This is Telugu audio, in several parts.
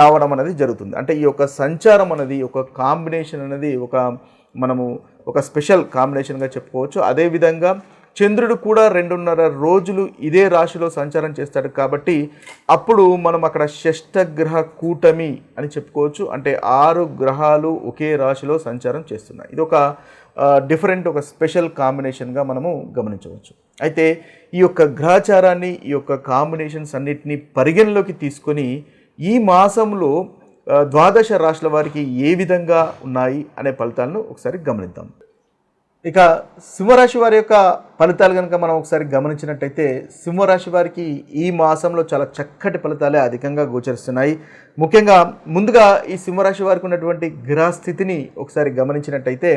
రావడం అనేది జరుగుతుంది. అంటే ఈ యొక్క సంచారం అనేది ఒక కాంబినేషన్ అనేది ఒక మనము ఒక స్పెషల్ కాంబినేషన్గా చెప్పుకోవచ్చు. అదేవిధంగా చంద్రుడు కూడా రెండున్నర రోజులు ఇదే రాశిలో సంచారం చేస్తాడు కాబట్టి అప్పుడు మనం అక్కడ షష్టగ్రహ కూటమి అని చెప్పుకోవచ్చు. అంటే ఆరు గ్రహాలు ఒకే రాశిలో సంచారం చేస్తున్నాయి. ఇది ఒక డిఫరెంట్ ఒక స్పెషల్ కాంబినేషన్గా మనము గమనించవచ్చు. అయితే ఈ యొక్క గ్రహచారాన్ని ఈ యొక్క కాంబినేషన్స్ అన్నిటినీ పరిగణలోకి తీసుకొని ఈ మాసంలో ద్వాదశ రాశుల వారికి ఏ విధంగా ఉన్నాయి అనే ఫలితాలను ఒకసారి గమనిద్దాం. ఇక సింహరాశి వారి యొక్క ఫలితాలు కనుక మనం ఒకసారి గమనించినట్టయితే సింహరాశి వారికి ఈ మాసంలో చాలా చక్కటి ఫలితాలే అధికంగా గోచరిస్తున్నాయి. ముఖ్యంగా ముందుగా ఈ సింహరాశి వారికి ఉన్నటువంటి గ్రహస్థితిని ఒకసారి గమనించినట్టయితే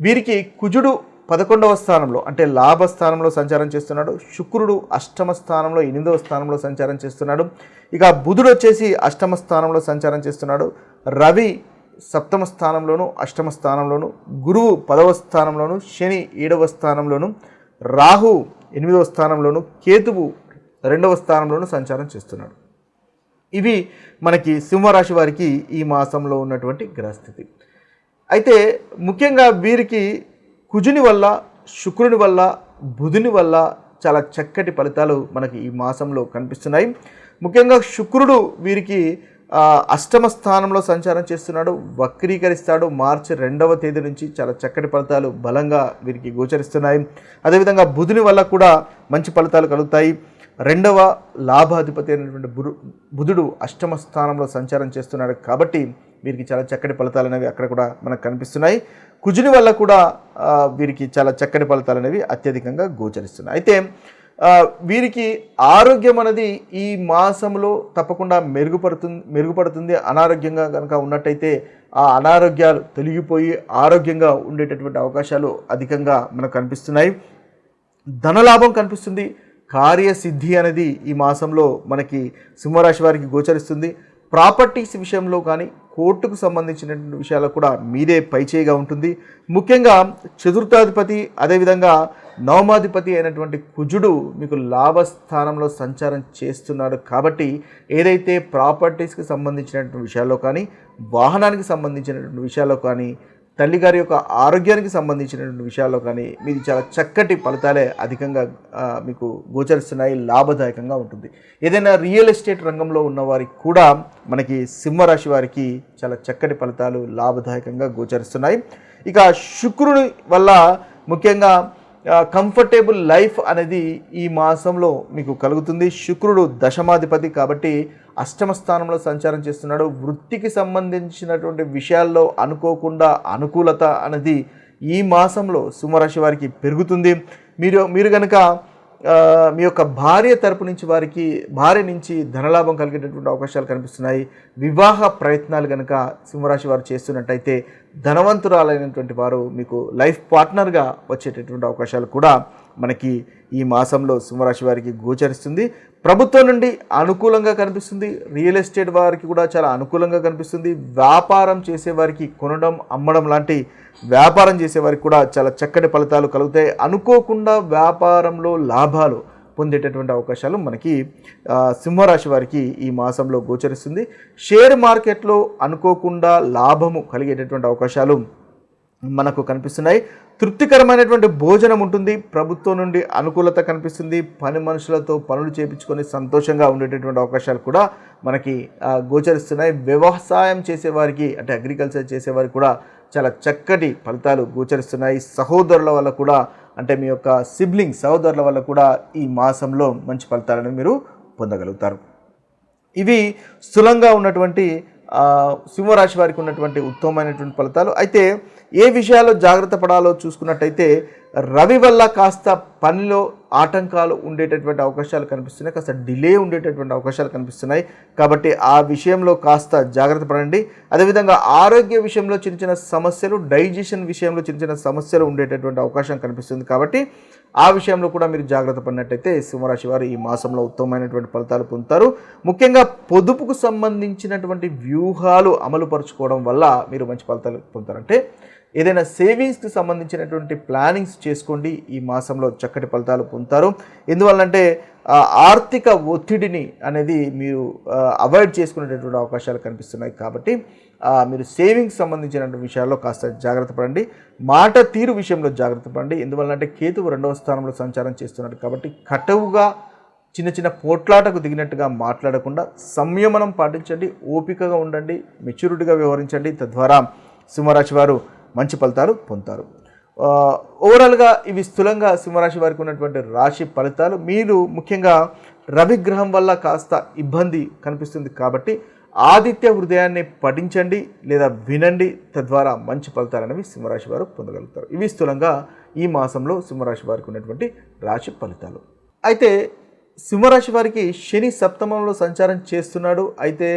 వీరికి కుజుడు పదకొండవ స్థానంలో అంటే లాభ స్థానంలో సంచారం చేస్తున్నాడు. శుక్రుడు అష్టమ స్థానంలో ఎనిమిదవ స్థానంలో సంచారం చేస్తున్నాడు. ఇక బుధుడు వచ్చేసి అష్టమ స్థానంలో సంచారం చేస్తున్నాడు. రవి సప్తమ స్థానంలోను అష్టమ స్థానంలోను గురువు పదవ స్థానంలోను శని ఏడవ స్థానంలోను రాహు ఎనిమిదవ స్థానంలోను కేతువు రెండవ స్థానంలోను సంచారం చేస్తున్నాడు. ఇవి మనకి సింహరాశి వారికి ఈ మాసంలో ఉన్నటువంటి గ్రహస్థితి. అయితే ముఖ్యంగా వీరికి కుజుని వల్ల శుక్రుని వల్ల బుధుని వల్ల చాలా చక్కటి ఫలితాలు మనకి ఈ మాసంలో కనిపిస్తున్నాయి. ముఖ్యంగా శుక్రుడు వీరికి అష్టమ స్థానంలో సంచారం చేస్తున్నాడు వక్రీకరిస్తాడు. మార్చి రెండవ తేదీ నుంచి చాలా చక్కటి ఫలితాలు బలంగా వీరికి గోచరిస్తున్నాయి. అదేవిధంగా బుధుని వల్ల కూడా మంచి ఫలితాలు కలుగుతాయి. రెండవ లాభాధిపతి అయినటువంటి బురు బుధుడు అష్టమ స్థానంలో సంచారం చేస్తున్నాడు కాబట్టి వీరికి చాలా చక్కటి ఫలితాలు అనేవి అక్కడ కూడా మనకు కనిపిస్తున్నాయి. కుజుని వల్ల కూడా వీరికి చాలా చక్కటి ఫలితాలు అనేవి అత్యధికంగా గోచరిస్తున్నాయి. అయితే వీరికి ఆరోగ్యం అనేది ఈ మాసంలో తప్పకుండా మెరుగుపడుతుంది మెరుగుపడుతుంది. అనారోగ్యంగా కనుక ఉన్నట్టయితే ఆ అనారోగ్యాలు తొలగిపోయి ఆరోగ్యంగా ఉండేటటువంటి అవకాశాలు అధికంగా మనకు కనిపిస్తున్నాయి. ధనలాభం కనిపిస్తుంది. కార్యసిద్ధి అనేది ఈ మాసంలో మనకి సింహరాశి వారికి గోచరిస్తుంది. ప్రాపర్టీస్ విషయంలో కానీ కోర్టుకు సంబంధించినటువంటి విషయాలు కూడా మీదే పైచేయిగా ఉంటుంది. ముఖ్యంగా చతుర్థాధిపతి అదేవిధంగా నవమాధిపతి అయినటువంటి కుజుడు మీకు లాభస్థానంలో సంచారం చేస్తున్నాడు కాబట్టి ఏదైతే ప్రాపర్టీస్కి సంబంధించినటువంటి విషయాల్లో కానీ వాహనానికి సంబంధించినటువంటి విషయాల్లో కానీ తల్లిగారి యొక్క ఆరోగ్యానికి సంబంధించినటువంటి విషయాల్లో కానీ మీది చాలా చక్కటి ఫలితాలే అధికంగా మీకు గోచరిస్తున్నాయి లాభదాయకంగా ఉంటుంది. ఏదైనా రియల్ ఎస్టేట్ రంగంలో ఉన్నవారికి కూడా మనకి సింహరాశి వారికి చాలా చక్కటి ఫలితాలు లాభదాయకంగా గోచరిస్తున్నాయి. ఇక శుక్రుని వల్ల ముఖ్యంగా కంఫర్టబుల్ లైఫ్ అనేది ఈ మాసంలో మీకు కలుగుతుంది. శుక్రుడు దశమాధిపతి కాబట్టి అష్టమ స్థానంలో సంచారం చేస్తున్నాడు. వృత్తికి సంబంధించినటువంటి విషయాల్లో అనుకోకుండా అనుకూలత అనేది ఈ మాసంలో సింహరాశి వారికి పెరుగుతుంది. మీరు మీరు కనుక మీ యొక్క భార్య తరపు నుంచి వారికి భార్య నుంచి ధనలాభం కలిగేటటువంటి అవకాశాలు కనిపిస్తున్నాయి. వివాహ ప్రయత్నాలు కనుక సింహరాశి వారు చేస్తున్నట్టయితే ధనవంతురాలైనటువంటి వారు మీకు లైఫ్ పార్ట్నర్గా వచ్చేటటువంటి అవకాశాలు కూడా మనకి ఈ మాసంలో సింహరాశి వారికి గోచరిస్తుంది. ప్రభుత్వం నుండి అనుకూలంగా కనిపిస్తుంది. రియల్ ఎస్టేట్ వారికి కూడా చాలా అనుకూలంగా కనిపిస్తుంది. వ్యాపారం చేసేవారికి కొనడం అమ్మడం లాంటి వ్యాపారం చేసేవారికి కూడా చాలా చక్కటి ఫలితాలు కలుగుతాయి. అనుకోకుండా వ్యాపారంలో లాభాలు పొందేటటువంటి అవకాశాలు మనకి సింహరాశి వారికి ఈ మాసంలో గోచరిస్తుంది. షేర్ మార్కెట్లో అనుకోకుండా లాభము కలిగేటటువంటి అవకాశాలు మనకు కనిపిస్తున్నాయి. తృప్తికరమైనటువంటి భోజనం ఉంటుంది. ప్రభుత్వం నుండి అనుకూలత కనిపిస్తుంది. పని మనుషులతో పనులు చేపించుకొని సంతోషంగా ఉండేటటువంటి అవకాశాలు కూడా మనకి గోచరిస్తున్నాయి. వ్యవసాయం చేసేవారికి అంటే అగ్రికల్చర్ చేసేవారికి కూడా చాలా చక్కటి ఫలితాలు గోచరిస్తున్నాయి. సహోదరుల వల్ల కూడా అంటే మీ యొక్క సిబ్లింగ్ సహోదరుల వల్ల కూడా ఈ మాసంలో మంచి ఫలితాలను మీరు పొందగలుగుతారు. ఇవి స్థూలంగా ఉన్నటువంటి సింహరాశి వారికి ఉన్నటువంటి ఉత్తమమైనటువంటి ఫలితాలు. అయితే ఏ విషయాల్లో జాగ్రత్త పడాలో చూసుకున్నట్టయితే రవి వల్ల కాస్త పనిలో ఆటంకాలు ఉండేటటువంటి అవకాశాలు కనిపిస్తున్నాయి కాస్త డిలే ఉండేటటువంటి అవకాశాలు కనిపిస్తున్నాయి. కాబట్టి ఆ విషయంలో కాస్త జాగ్రత్త పడండి. అదేవిధంగా ఆరోగ్య విషయంలో చిన్న చిన్న సమస్యలు డైజెషన్ విషయంలో చిన్న చిన్న సమస్యలు ఉండేటటువంటి అవకాశం కనిపిస్తుంది. కాబట్టి ఆ విషయంలో కూడా మీరు జాగ్రత్త పడినట్టయితే సింహరాశి వారు ఈ మాసంలో ఉత్తమమైనటువంటి ఫలితాలు పొందుతారు. ముఖ్యంగా పొదుపుకు సంబంధించినటువంటి వ్యూహాలు అమలుపరుచుకోవడం వల్ల మీరు మంచి ఫలితాలు పొందుతారంటే ఏదైనా సేవింగ్స్కి సంబంధించినటువంటి ప్లానింగ్స్ చేసుకోండి. ఈ మాసంలో చక్కటి ఫలితాలు పొందుతారు. ఎందువల్లంటే ఆర్థిక ఒత్తిడిని అనేది మీరు అవాయిడ్ చేసుకునేటటువంటి అవకాశాలు కనిపిస్తున్నాయి కాబట్టి మీరు సేవింగ్స్ సంబంధించినటువంటి విషయాల్లో కాస్త జాగ్రత్త పడండి. మాట తీరు విషయంలో జాగ్రత్త పడండి. ఎందువల్లంటే కేతువు రెండవ స్థానంలో సంచారం చేస్తున్నాడు కాబట్టి కటవుగా చిన్న చిన్న పోట్లాటకు దిగినట్టుగా మాట్లాడకుండా సంయమనం పాటించండి. ఓపికగా ఉండండి. మెచ్యూరిటీగా వ్యవహరించండి. తద్వారా సింహరాశి వారు మంచి ఫలితాలు పొందుతారు. ఓవరాల్గా ఇవి స్థూలంగా సింహరాశి వారికి ఉన్నటువంటి రాశి ఫలితాలు. మీరు ముఖ్యంగా రవిగ్రహం వల్ల కాస్త ఇబ్బంది కనిపిస్తుంది కాబట్టి ఆదిత్య హృదయాన్ని పఠించండి లేదా వినండి. తద్వారా మంచి ఫలితాలు అనేవి సింహరాశి వారు పొందగలుగుతారు. ఇవి స్థూలంగా ఈ మాసంలో సింహరాశి వారికి ఉన్నటువంటి రాశి ఫలితాలు. అయితే సింహరాశి వారికి శని సప్తమంలో సంచారం చేస్తున్నాడు. అయితే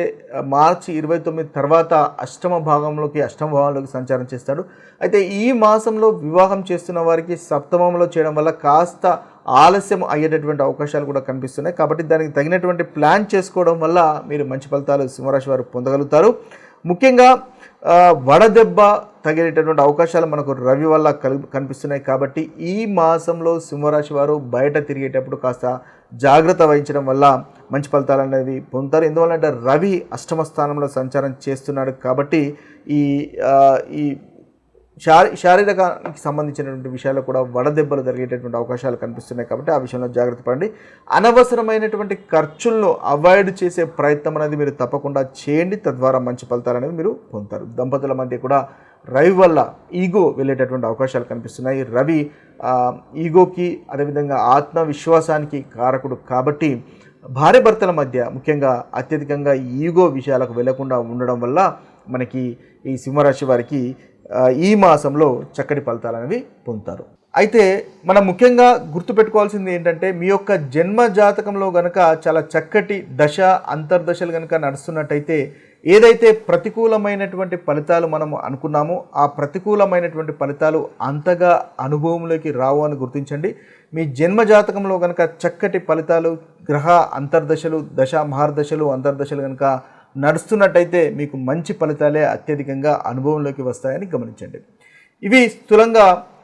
మార్చి ఇరవై తొమ్మిది తర్వాత అష్టమ భాగంలోకి అష్టమ భాగంలోకి సంచారం చేస్తాడు. అయితే ఈ మాసంలో వివాహం చేస్తున్న వారికి సప్తమంలో చేయడం వల్ల కాస్త ఆలస్యం అయ్యేటటువంటి అవకాశాలు కూడా కనిపిస్తున్నాయి. కాబట్టి దానికి తగినటువంటి ప్లాన్ చేసుకోవడం వల్ల మీరు మంచి ఫలితాలు సింహరాశి వారు పొందగలుగుతారు. ముఖ్యంగా వడదెబ్బ తగినటువంటి అవకాశాలు మనకు రవి వల్ల కనిపిస్తున్నాయి కాబట్టి ఈ మాసంలో సింహరాశి వారు బయట తిరిగేటప్పుడు కాస్త జాగ్రత్త వహించడం వల్ల మంచి ఫలితాలు అనేవి పొందుతారు. ఎందువల్లంటే రవి అష్టమ స్థానంలో సంచారం చేస్తున్నాడు కాబట్టి ఈ ఈ శారీ శారీరకానికి సంబంధించినటువంటి విషయాల్లో కూడా వడదెబ్బలు జరిగేటటువంటి అవకాశాలు కనిపిస్తున్నాయి కాబట్టి ఆ విషయంలో జాగ్రత్త పడండి. అనవసరమైనటువంటి ఖర్చులను అవాయిడ్ చేసే ప్రయత్నం అనేది మీరు తప్పకుండా చేయండి. తద్వారా మంచి ఫలితాలు అనేవి మీరు పొందుతారు. దంపతుల మధ్య కూడా రవి వల్ల ఈగో వెళ్ళేటటువంటి అవకాశాలు కనిపిస్తున్నాయి. రవి ఈగోకి అదేవిధంగా ఆత్మవిశ్వాసానికి కారకుడు కాబట్టి భార్య భర్తల మధ్య ముఖ్యంగా అత్యధికంగా ఈగో విషయాలకు వెళ్ళకుండా ఉండడం వల్ల మనకి ఈ సింహరాశి వారికి ఈ మాసంలో చక్కటి ఫలితాలు అనేవి పొందుతారు. అయితే మనం ముఖ్యంగా గుర్తుపెట్టుకోవాల్సింది ఏంటంటే మీ యొక్క జన్మ జాతకంలో గనక చాలా చక్కటి దశ అంతర్దశలు గనక నడుస్తున్నట్టయితే ఏదైతే ప్రతికూలమైనటువంటి ఫలితాలు మనం అనుకున్నామో ఆ ప్రతికూలమైనటువంటి ఫలితాలు అంతగా అనుభవంలోకి రావు అని గుర్తించండి. మీ జన్మ జాతకంలో కనుక చక్కటి ఫలితాలు గ్రహ అంతర్దశలు దశ మహార్దశలు అంతర్దశలు కనుక నడుస్తున్నట్టయితే మీకు మంచి ఫలితాలే అత్యధికంగా అనుభవంలోకి వస్తాయని గమనించండి. ఇవి స్థూలంగా